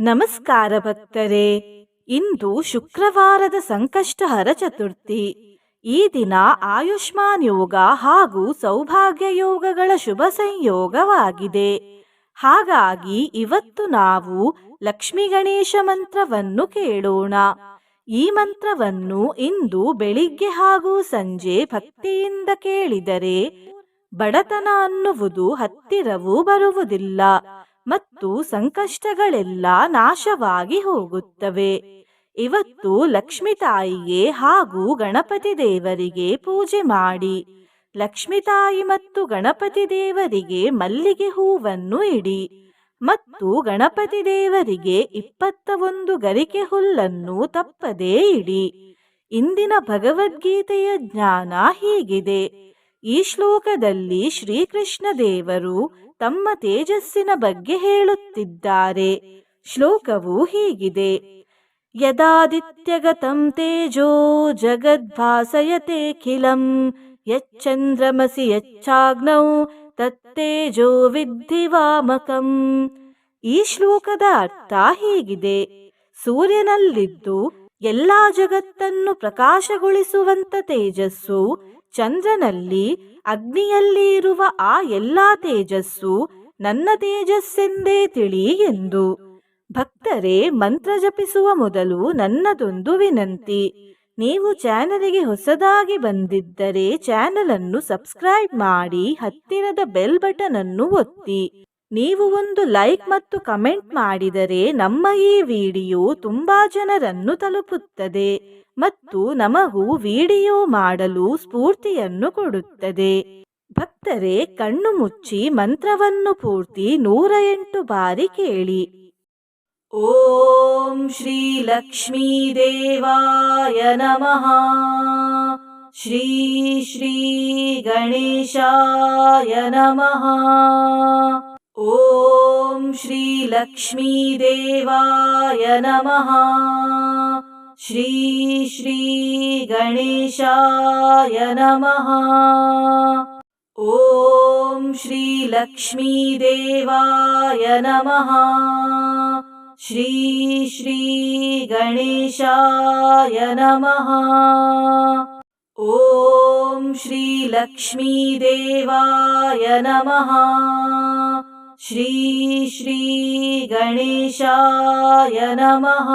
ನಮಸ್ಕಾರ ಭಕ್ತರೇ. ಇಂದು ಶುಕ್ರವಾರದ ಸಂಕಷ್ಟಹರ ಚತುರ್ಥಿ. ಈ ದಿನ ಆಯುಷ್ಮಾನ್ ಯೋಗ ಹಾಗೂ ಸೌಭಾಗ್ಯ ಯೋಗಗಳ ಶುಭ ಸಂಯೋಗವಾಗಿದೆ. ಹಾಗಾಗಿ ಇವತ್ತು ನಾವು ಲಕ್ಷ್ಮೀ ಗಣೇಶ ಮಂತ್ರವನ್ನು ಕೇಳೋಣ. ಈ ಮಂತ್ರವನ್ನು ಇಂದು ಬೆಳಿಗ್ಗೆ ಹಾಗೂ ಸಂಜೆ ಭಕ್ತಿಯಿಂದ ಕೇಳಿದರೆ ಬಡತನ ಅನ್ನುವುದು ಹತ್ತಿರವೂ ಬರುವುದಿಲ್ಲ. ಮತ್ತು ಸಂಕಷ್ಟಗಳೆಲ್ಲ ನಾಶವಾಗಿ ಹೋಗುತ್ತವೆ. ಇವತ್ತು ಲಕ್ಷ್ಮಿ ತಾಯಿಗೆ ಹಾಗೂ ಗಣಪತಿ ದೇವರಿಗೆ ಪೂಜೆ ಮಾಡಿ. ಲಕ್ಷ್ಮಿ ತಾಯಿ ಮತ್ತು ಗಣಪತಿ ದೇವರಿಗೆ ಮಲ್ಲಿಗೆ ಹೂವನ್ನು ಇಡಿ. ಮತ್ತು ಗಣಪತಿ ದೇವರಿಗೆ ಇಪ್ಪತ್ತ ಒಂದು ಗರಿಕೆ ಹುಲ್ಲನ್ನು ತಪ್ಪದೇ ಇಡಿ. ಇಂದಿನ ಭಗವದ್ಗೀತೆಯ ಜ್ಞಾನ ಹೀಗಿದೆ. ಈ ಶ್ಲೋಕದಲ್ಲಿ ಶ್ರೀಕೃಷ್ಣ ದೇವರು ತಮ್ಮ ತೇಜಸ್ಸಿನ ಬಗ್ಗೆ ಹೇಳುತ್ತಿದ್ದಾರೆ. ಶ್ಲೋಕವು ಹೀಗಿದೆ. ಯದಾದಿತ್ಯಗತಂ ತೇಜೋ ಜಗದ್ಭಾಸಯತೆಖಿಲಂ ಯಚ್ಚಂದ್ರಮಸಿ ಯಚ್ಚಾಗ್ನೌ ತತ್ತೇಜೋ ವಿದ್ಧಿವಾಮಕಂ. ಈ ಶ್ಲೋಕದ ಅರ್ಥ ಹೀಗಿದೆ. ಸೂರ್ಯನಲ್ಲಿದ್ದು ಎಲ್ಲಾ ಜಗತ್ತನ್ನು ಪ್ರಕಾಶಗೊಳಿಸುವಂತ ತೇಜಸ್ಸು ಚಂದ್ರನಲ್ಲಿ ಅಗ್ನಿಯಲ್ಲಿ ಇರುವ ಆ ಎಲ್ಲಾ ತೇಜಸ್ಸು ನನ್ನ ತೇಜಸ್ಸೆಂದೇ ತಿಳಿ ಎಂದು. ಭಕ್ತರೇ, ಮಂತ್ರ ಜಪಿಸುವ ಮೊದಲು ನನ್ನದೊಂದು ವಿನಂತಿ. ನೀವು ಚಾನಲ್ಗೆ ಹೊಸದಾಗಿ ಬಂದಿದ್ದರೆ ಚಾನಲ್ ಅನ್ನು ಸಬ್ಸ್ಕ್ರೈಬ್ ಮಾಡಿ ಹತ್ತಿರದ ಬೆಲ್ ಬಟನ್ ಅನ್ನು ಒತ್ತಿ. ನೀವು ಒಂದು ಲೈಕ್ ಮತ್ತು ಕಮೆಂಟ್ ಮಾಡಿದರೆ ನಮ್ಮ ಈ ವಿಡಿಯೋ ತುಂಬಾ ಜನರನ್ನು ತಲುಪುತ್ತದೆ. ಮತ್ತು ನಮಗೂ ವಿಡಿಯೋ ಮಾಡಲು ಸ್ಫೂರ್ತಿಯನ್ನು ಕೊಡುತ್ತದೆ. ಭಕ್ತರೇ, ಕಣ್ಣು ಮುಚ್ಚಿ ಮಂತ್ರವನ್ನು ಪೂರ್ತಿ ನೂರ ಎಂಟು ಬಾರಿ ಕೇಳಿ. ಓಂ ಶ್ರೀ ಲಕ್ಷ್ಮೀ ದೇವಾಯ ನಮಃ. ಶ್ರೀ ಶ್ರೀ ಗಣೇಶಾಯ ನಮಃ. ಓಂ ಶ್ರೀ ಲಕ್ಷ್ಮೀ ದೇವಾಯ ನಮಃ. श्री श्री गणेशाय नमः। ॐ श्रीलक्ष्मीदेवाय नमः। श्री श्री गणेशाय नमः। ॐ श्रीलक्ष्मीदेवाय नमः। श्री श्री गणेशाय नमः।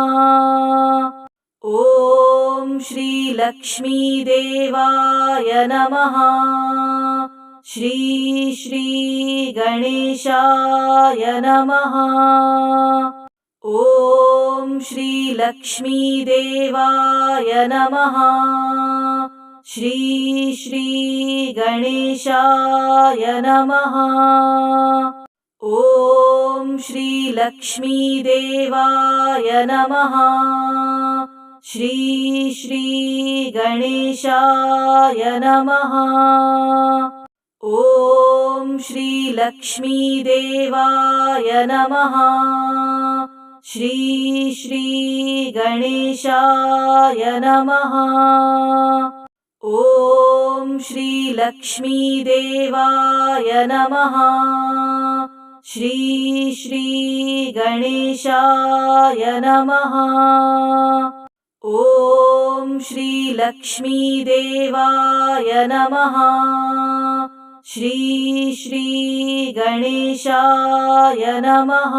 ॐ श्रीलक्ष्मीदेवाय नमः। श्री श्रीगणेशाय नमः। ॐ श्रीलक्ष्मीदेवाय नमः। श्री श्रीगणेशाय नमः। ॐ श्रीलक्ष्मीदेवाय नमः। ಲಕ್ಷ್ಮೀ ದೇವಾಯ ನಮಃ ಶ್ರೀ ಶ್ರೀ ಗಣೇಶಾಯ ನಮಃ ಓಂ ಶ್ರೀ ಲಕ್ಷ್ಮೀ ದೇವಾಯ ನಮಃ ಶ್ರೀ ಶ್ರೀ ಗಣೇಶಾಯ ನಮಃ ಓಂ ಶ್ರೀ ॐ श्रीलक्ष्मीदेवाय नमः। श्री श्रीगणेशाय नमः।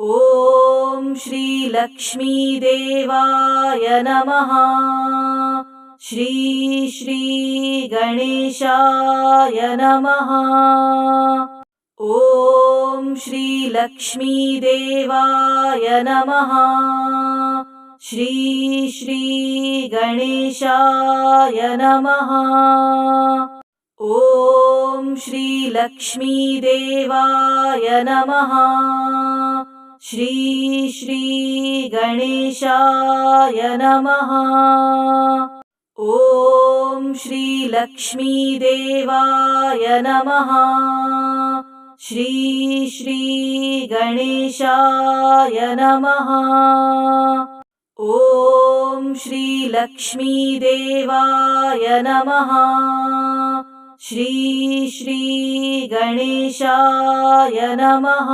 ॐ श्रीलक्ष्मीदेवाय नमः। श्री श्रीगणेशाय नमः। ॐ श्रीलक्ष्मीदेवाय नमः। श्री श्री गणेशाय नमः। ॐ श्रीलक्ष्मीदेवाय नमः। श्री श्री गणेशाय नमः। ॐ श्रीलक्ष्मीदेवाय नमः। श्री श्री गणेशाय नमः। ॐ श्रीलक्ष्मीदेवाय नमः। श्री श्रीगणेशाय नमः।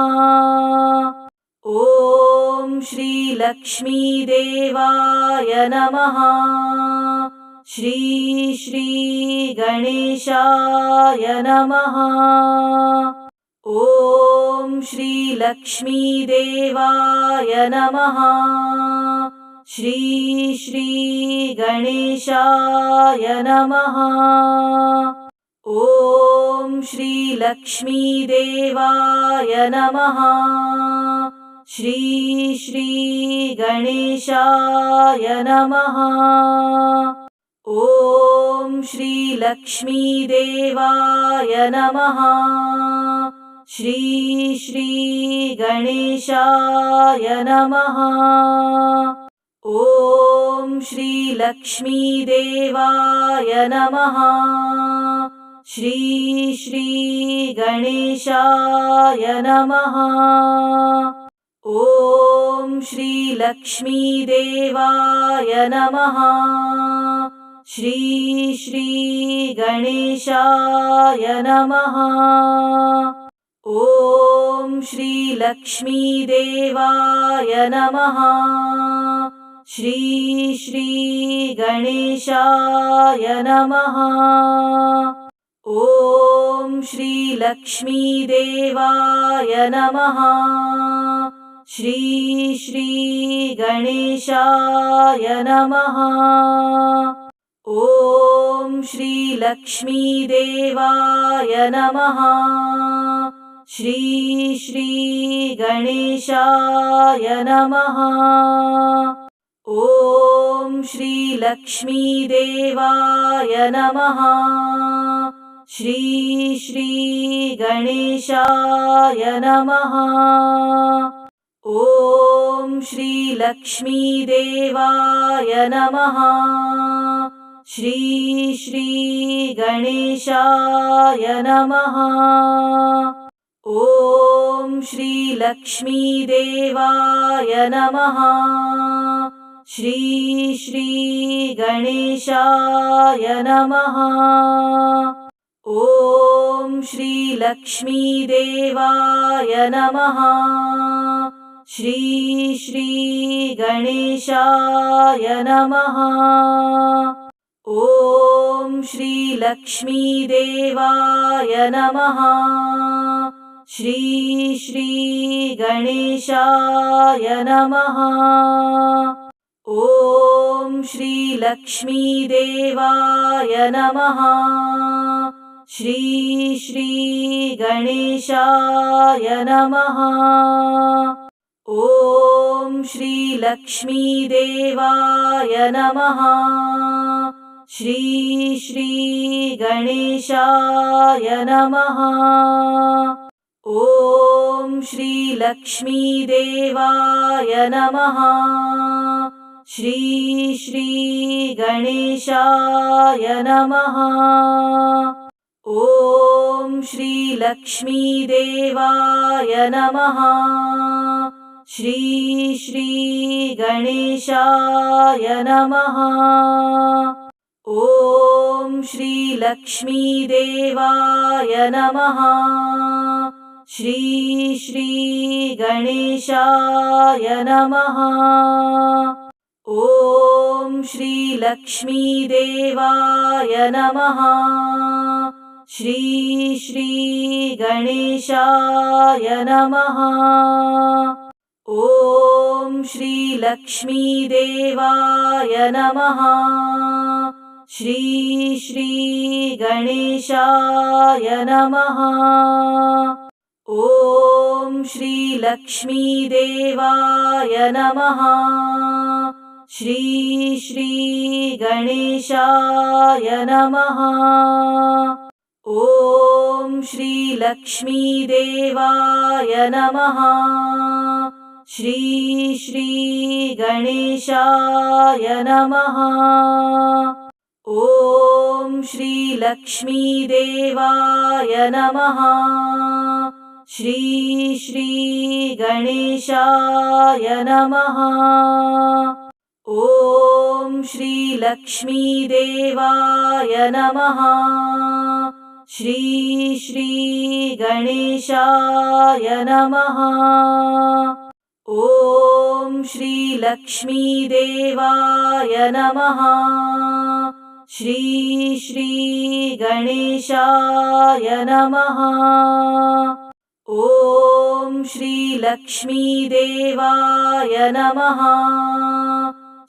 ॐ श्रीलक्ष्मीदेवाय नमः। श्री श्रीगणेशाय नमः। ॐ श्रीलक्ष्मीदेवाय नमः। श्री श्रीगणेशाय नमः। ॐ श्रीलक्ष्मीदेवाय नमः। श्री श्रीगणेशाय नमः। ॐ श्रीलक्ष्मीदेवाय नमः। श्री श्रीगणेशाय नमः ॐ श्रीलक्ष्मीदेवाय नमः। श्री श्रीगणेशाय नमः। ॐ श्रीलक्ष्मीदेवाय नमः। श्री श्रीगणेशाय नमः। ॐ श्रीलक्ष्मीदेवाय नमः श्री श्रीगणेशाय नमः। ॐ श्रीलक्ष्मीदेवाय नमः। श्री श्रीगणेशाय नमः। ॐ श्रीलक्ष्मीदेवाय नमः। श्री श्रीगणेशाय नमः ॐ श्रीलक्ष्मीदेवाय नमः। श्री श्रीगणेशाय नमः। ॐ श्रीलक्ष्मीदेवाय नमः। श्री श्रीगणेशाय नमः। ॐ श्रीलक्ष्मीदेवाय नमः श्री श्रीगणेशाय नमः। ॐ श्रीलक्ष्मीदेवाय नमः। श्री श्रीगणेशाय नमः। ॐ श्रीलक्ष्मीदेवाय नमः। श्री श्रीगणेशाय नमः ॐ श्रीलक्ष्मीदेवाय नमः। श्री श्रीगणेशाय नमः। ॐ श्रीलक्ष्मीदेवाय नमः। श्री श्रीगणेशाय नमः। ॐ श्रीलक्ष्मीदेवाय नमः श्री श्रीगणेशाय नमः। ॐ श्रीलक्ष्मीदेवाय नमः। श्री श्रीगणेशाय नमः। ॐ श्रीलक्ष्मीदेवाय नमः। श्री श्रीगणेशाय नमः ॐ श्रीलक्ष्मीदेवाय नमः। श्री श्रीगणेशाय नमः। ॐ श्रीलक्ष्मीदेवाय नमः। श्री श्रीगणेशाय नमः। ॐ श्रीलक्ष्मीदेवाय नमः श्री श्रीगणेशाय नमः। ॐ श्रीलक्ष्मीदेवाय नमः। श्री श्रीगणेशाय नमः। ॐ श्रीलक्ष्मीदेवाय नमः। श्री श्रीगणेशाय नमः ॐ श्रीलक्ष्मीदेवाय नमः। श्री श्रीगणेशाय नमः। ॐ श्रीलक्ष्मीदेवाय नमः। श्री श्रीगणेशाय नमः। ॐ श्रीलक्ष्मीदेवाय नमः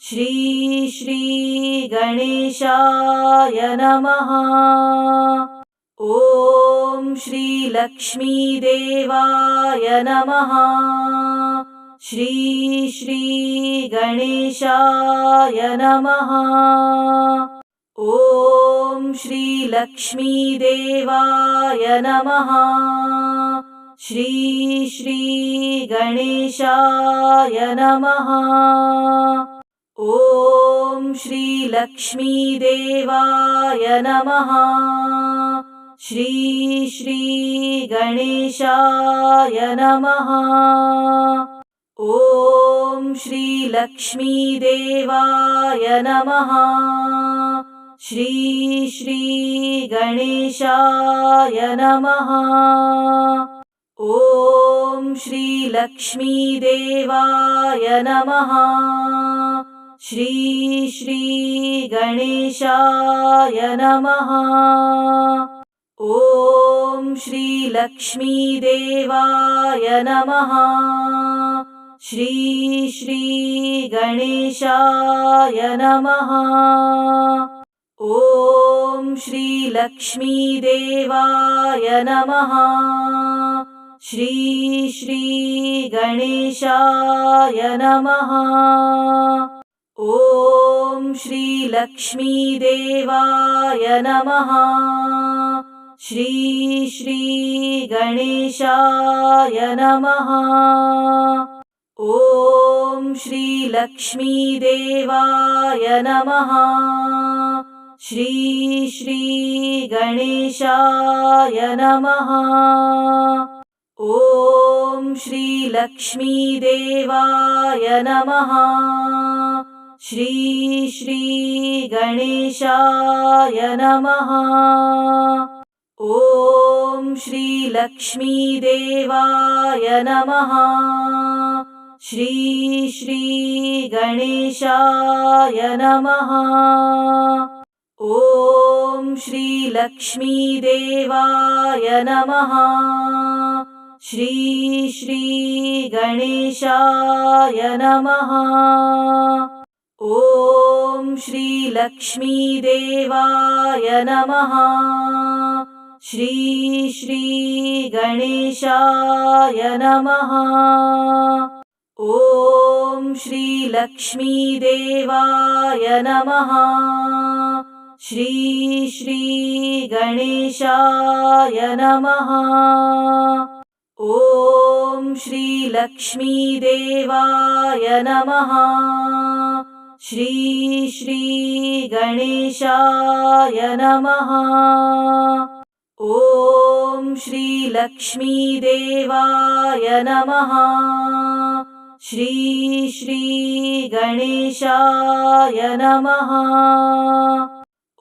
श्री श्रीगणेशाय नमः। ॐ श्रीलक्ष्मीदेवाय नमः। श्री श्रीगणेशाय नमः। ॐ श्रीलक्ष्मीदेवाय नमः। श्री श्रीगणेशाय नमः ॐ श्रीलक्ष्मीदेवाय नमः। श्री श्रीगणेशाय नमः। ॐ श्रीलक्ष्मीदेवाय नमः। श्री श्रीगणेशाय नमः। ॐ श्रीलक्ष्मीदेवाय नमः श्री श्रीगणेशाय नमः। ॐ श्रीलक्ष्मीदेवाय नमः। श्री श्रीगणेशाय नमः। ॐ श्रीलक्ष्मीदेवाय नमः। श्री श्रीगणेशाय नमः ॐ श्रीलक्ष्मीदेवाय नमः। श्री श्रीगणेशाय नमः। ॐ श्रीलक्ष्मीदेवाय नमः। श्री श्रीगणेशाय नमः। ॐ श्रीलक्ष्मीदेवाय नमः श्री श्रीगणेशाय नमः। ॐ श्रीलक्ष्मीदेवाय नमः। श्री श्रीगणेशाय नमः। ॐ श्रीलक्ष्मीदेवाय नमः। श्री श्रीगणेशाय नमः ॐ श्रीलक्ष्मीदेवाय नमः। श्री श्रीगणेशाय नमः। ॐ श्रीलक्ष्मीदेवाय नमः। श्री श्रीगणेशाय नमः। ॐ श्रीलक्ष्मीदेवाय नमः श्री श्रीगणेशाय नमः। ॐ श्रीलक्ष्मीदेवाय नमः। श्री श्रीगणेशाय नमः।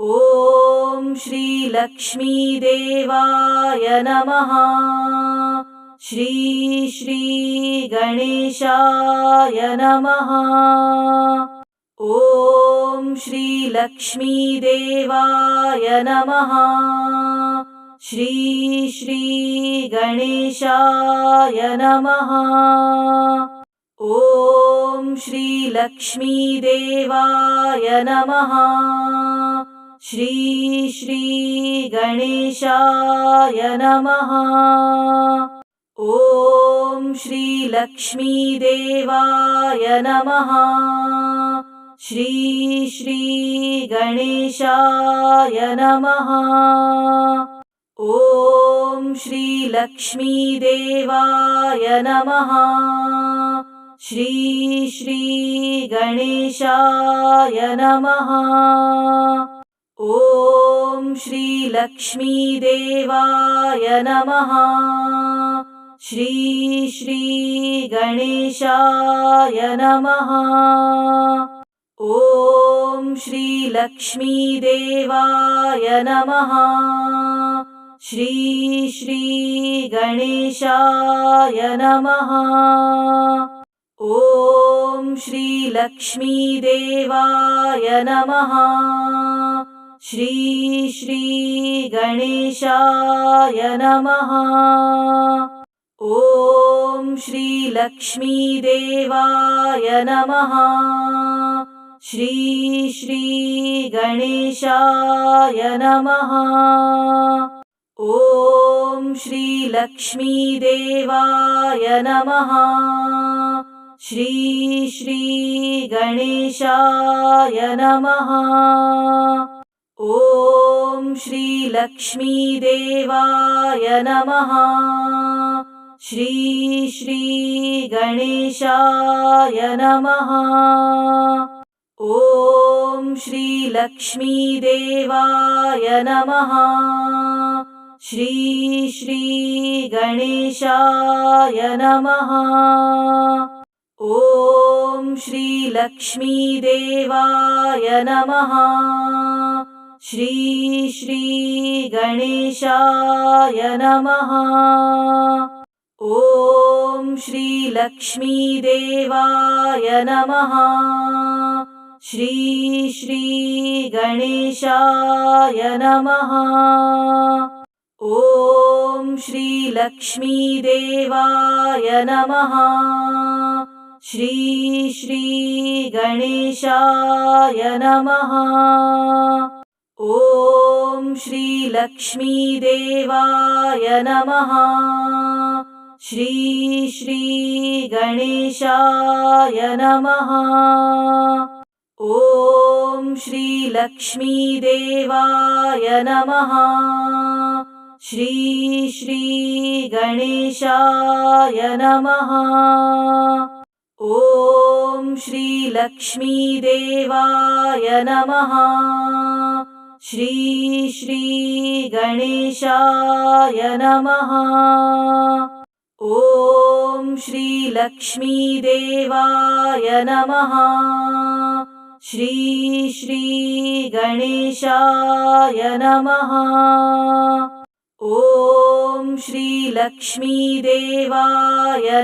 ॐ श्रीलक्ष्मीदेवाय नमः। श्री श्रीगणेशाय नमः ॐ श्रीलक्ष्मीदेवाय नमः। श्री श्रीगणेशाय नमः। ॐ श्रीलक्ष्मीदेवाय नमः। श्री श्रीगणेशाय नमः। ॐ श्रीलक्ष्मीदेवाय नमः श्री श्रीगणेशाय नमः। ॐ श्रीलक्ष्मीदेवाय नमः। श्री श्रीगणेशाय नमः। ॐ श्रीलक्ष्मीदेवाय नमः। श्री श्रीगणेशाय नमः ॐ श्रीलक्ष्मीदेवाय नमः। श्री श्रीगणेशाय नमः। ॐ श्रीलक्ष्मीदेवाय नमः। श्री श्रीगणेशाय नमः। ॐ श्रीलक्ष्मीदेवाय नमः श्री श्रीगणेशाय नमः। ॐ श्रीलक्ष्मीदेवाय नमः। श्री श्रीगणेशाय नमः। ॐ श्रीलक्ष्मीदेवाय नमः। श्री श्रीगणेशाय नमः ॐ श्रीलक्ष्मीदेवाय नमः। श्री श्रीगणेशाय नमः। ॐ श्रीलक्ष्मीदेवाय नमः। श्री श्रीगणेशाय नमः। ॐ श्रीलक्ष्मीदेवाय नमः श्री श्रीगणेशाय नमः। ॐ श्रीलक्ष्मीदेवाय नमः। श्री श्रीगणेशाय नमः। ॐ श्रीलक्ष्मीदेवाय नमः। श्री श्रीगणेशाय नमः ॐ श्रीलक्ष्मीदेवाय नमः। श्री श्रीगणेशाय नमः। ॐ श्रीलक्ष्मीदेवाय नमः। श्री श्रीगणेशाय नमः। ॐ श्रीलक्ष्मीदेवाय नमः श्री श्रीगणेशाय नमः ॐ श्रीलक्ष्मीदेवाय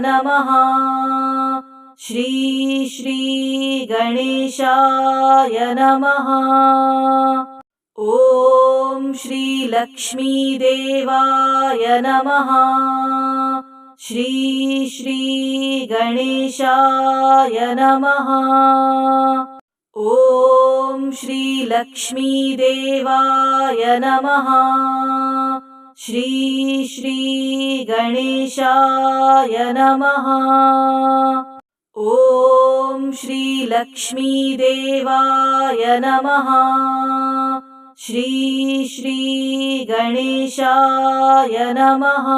नमः श्री श्रीगणेशाय नमः ॐ श्रीलक्ष्मीदेवाय नमः श्री श्रीगणेशाय नमः ॐ श्रीलक्ष्मीदेवाय नमः। श्री श्रीगणेशाय नमः। ॐ श्रीलक्ष्मीदेवाय नमः। श्री श्रीगणेशाय नमः।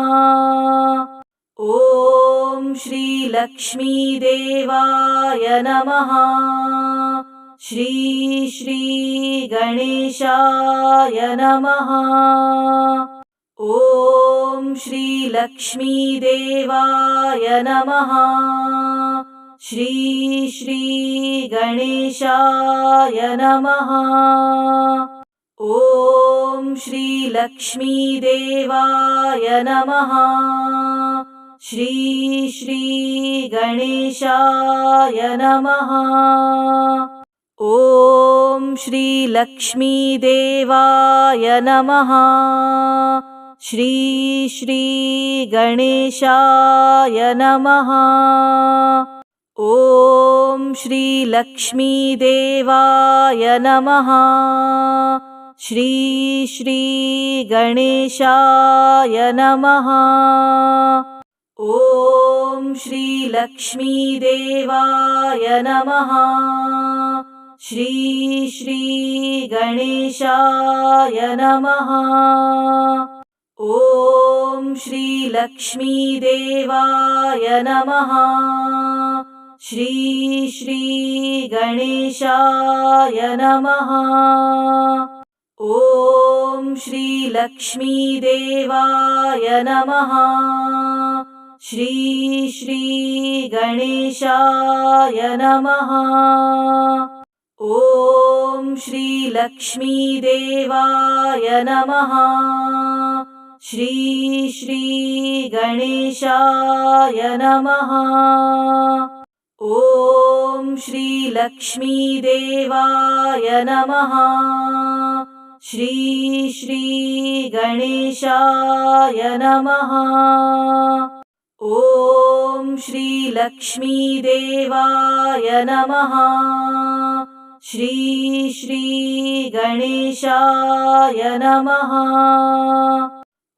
ॐ श्रीलक्ष्मीदेवाय नमः श्री श्रीगणेशाय नमः। ॐ श्रीलक्ष्मीदेवाय नमः। श्री श्रीगणेशाय नमः। ॐ श्रीलक्ष्मीदेवाय नमः। श्री श्रीगणेशाय नमः ॐ श्रीलक्ष्मीदेवाय नमः। श्री श्रीगणेशाय नमः। ॐ श्रीलक्ष्मीदेवाय नमः। श्री श्रीगणेशाय नमः। ॐ श्रीलक्ष्मीदेवाय नमः श्री श्रीगणेशाय नमः। ॐ श्रीलक्ष्मीदेवाय नमः। श्री श्रीगणेशाय नमः। ॐ श्रीलक्ष्मीदेवाय नमः। श्री श्रीगणेशाय नमः ॐ श्रीलक्ष्मीदेवाय नमः। श्री श्रीगणेशाय नमः। ॐ श्रीलक्ष्मीदेवाय नमः। श्री श्रीगणेशाय नमः। ॐ श्रीलक्ष्मीदेवाय नमः श्री श्रीगणेशाय नमः।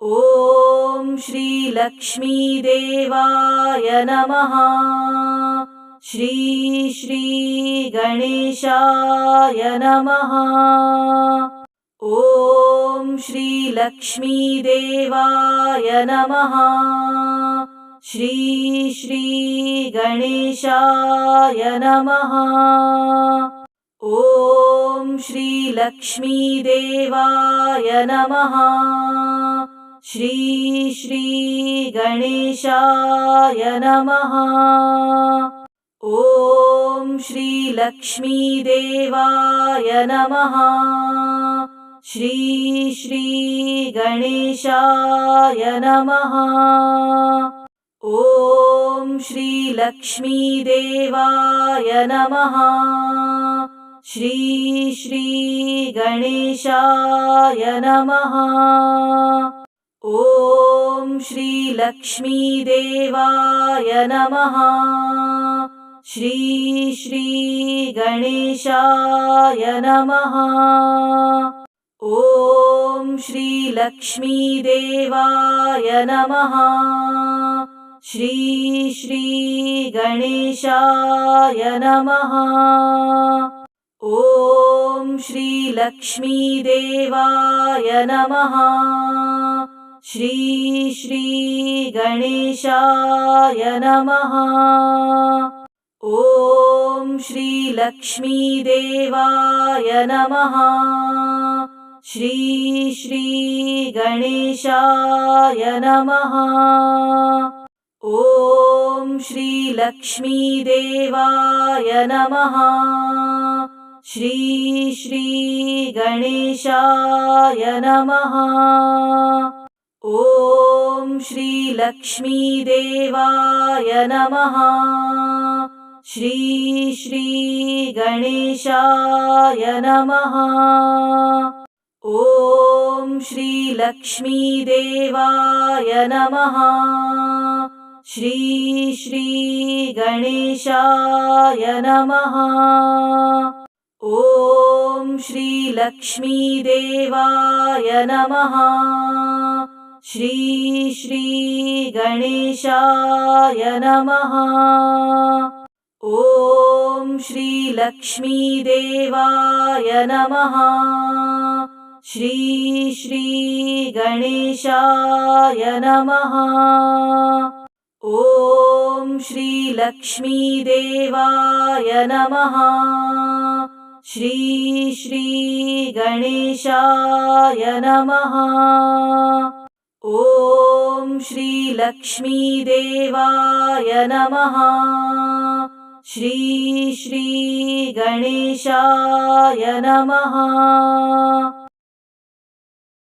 ॐ श्रीलक्ष्मीदेवाय नमः। श्री श्रीगणेशाय नमः। ॐ श्रीलक्ष्मीदेवाय नमः। श्री श्रीगणेशाय नमः ॐ श्रीलक्ष्मीदेवाय नमः। श्री श्रीगणेशाय नमः। ॐ श्रीलक्ष्मीदेवाय नमः। श्री श्रीगणेशाय नमः। ॐ श्रीलक्ष्मीदेवाय नमः श्री श्रीगणेशाय नमः। ॐ श्रीलक्ष्मीदेवाय नमः। श्री श्रीगणेशाय नमः। ॐ श्रीलक्ष्मीदेवाय नमः। श्री श्रीगणेशाय नमः ॐ श्रीलक्ष्मीदेवाय नमः। श्री श्रीगणेशाय नमः। ॐ श्रीलक्ष्मीदेवाय नमः। श्री श्रीगणेशाय नमः। ॐ श्रीलक्ष्मीदेवाय नमः श्री श्रीगणेशाय नमः। ॐ श्रीलक्ष्मीदेवाय नमः। श्री श्रीगणेशाय नमः। ॐ श्रीलक्ष्मीदेवाय नमः। श्री श्रीगणेशाय नमः ॐ श्रीलक्ष्मीदेवाय नमः। श्री श्रीगणेशाय नमः। ॐ श्रीलक्ष्मीदेवाय नमः। श्री श्रीगणेशाय नमः। ॐ श्रीलक्ष्मीदेवाय नमः श्री श्रीगणेशाय नमः। ॐ श्रीलक्ष्मीदेवाय नमः। श्री श्रीगणेशाय नमः